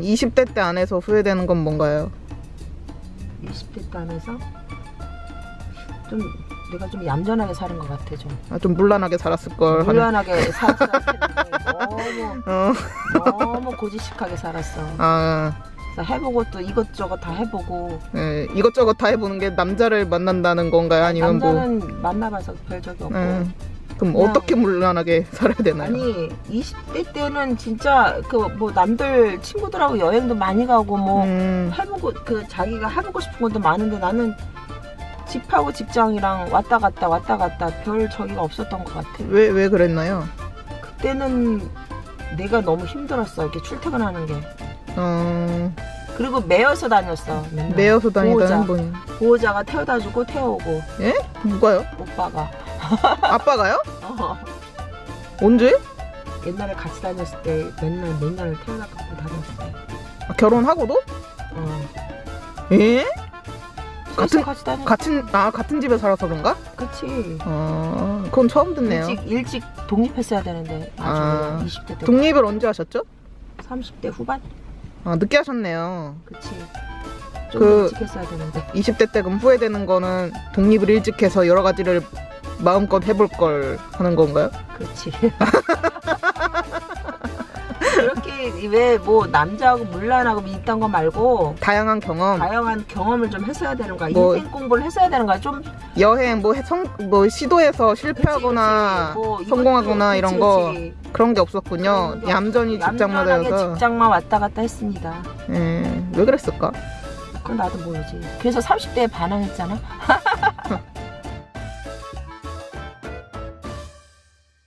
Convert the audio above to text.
그럼 20대 때 안에서 후회되는 건 뭔가요? 20대 때 안에서 좀 내가 좀 얌전하게 사는 것 같아 좀 아, 좀 물란하게 살았을 걸 하는. 물란하게 살았는데 너무 어, 너무 고지식하게 살았어. 아, 그래서 해보고 또 이것저것 다 해보고 예, 이것저것 다 해보는 게 남자를 만난다는 건가요? 아니면 뭐? 남자는 만나봐서 별 적이 없고 음, 그럼 그냥- 어떻게 물란하게 살아야 되나요? 아니 20대 때는 진짜 그 뭐 남들 친구들하고 여행도 많이 가고 뭐 음, 해보고 그 자기가 해보고 싶은 것도 많은데 나는 집하고 직장이랑 왔다 갔다 왔다 갔다 별 저기가 없었던 것 같아. 왜, 왜 그랬나요? 그때는 내가 너무 힘들었어 이렇게 출퇴근하는 게. 어, 그리고 매여서 다녔어. 맨날. 매여서 다니다는 보호자. 분이. 보호자가 태워다 주고 태우고 누가요? 오빠가. 아빠가요? 어. 언제? 옛날에 같이 다녔을 때 맨날 맨날 태워다 갖고 다녔어. 아, 결혼하고도? 어. 예? 같은 같이 다녔. 같은, 아, 같은 집에 살아서 그런가? 그치. 어, 그건 처음 듣네요. 일찍 일찍 독립했어야 되는데 아주 아. 그냥 20대 때. 독립을 언제 하셨죠? 30대 후반. 아, 늦게 하셨네요. 그치. 좀 그- 일찍 했어야 되는데. 20대 때 그럼 후회되는 거는 독립을 일찍 해서 여러 가지를 마음껏 해볼 걸 하는 건가요? 그렇지. 그렇게 왜 뭐 남자하고 물란하고 있던 거 말고 다양한 경험, 다양한 경험을 좀 했어야 되는 거야. 뭐- 인생 공부를 했어야 되는 거야. 좀 여행, 뭐, 해- 성, 뭐 시도해서 실패하거나 그치, 그치. 뭐 성공하거나 이런 그치, 거 그치. 그런 게 없었군요. 그런 게 얌전히 직장마다 얌전하게 해서. 직장만 왔다 갔다 했습니다. 예, 왜 그랬을까? 그건 나도 모르지. 그래서 30대에 반항했잖아.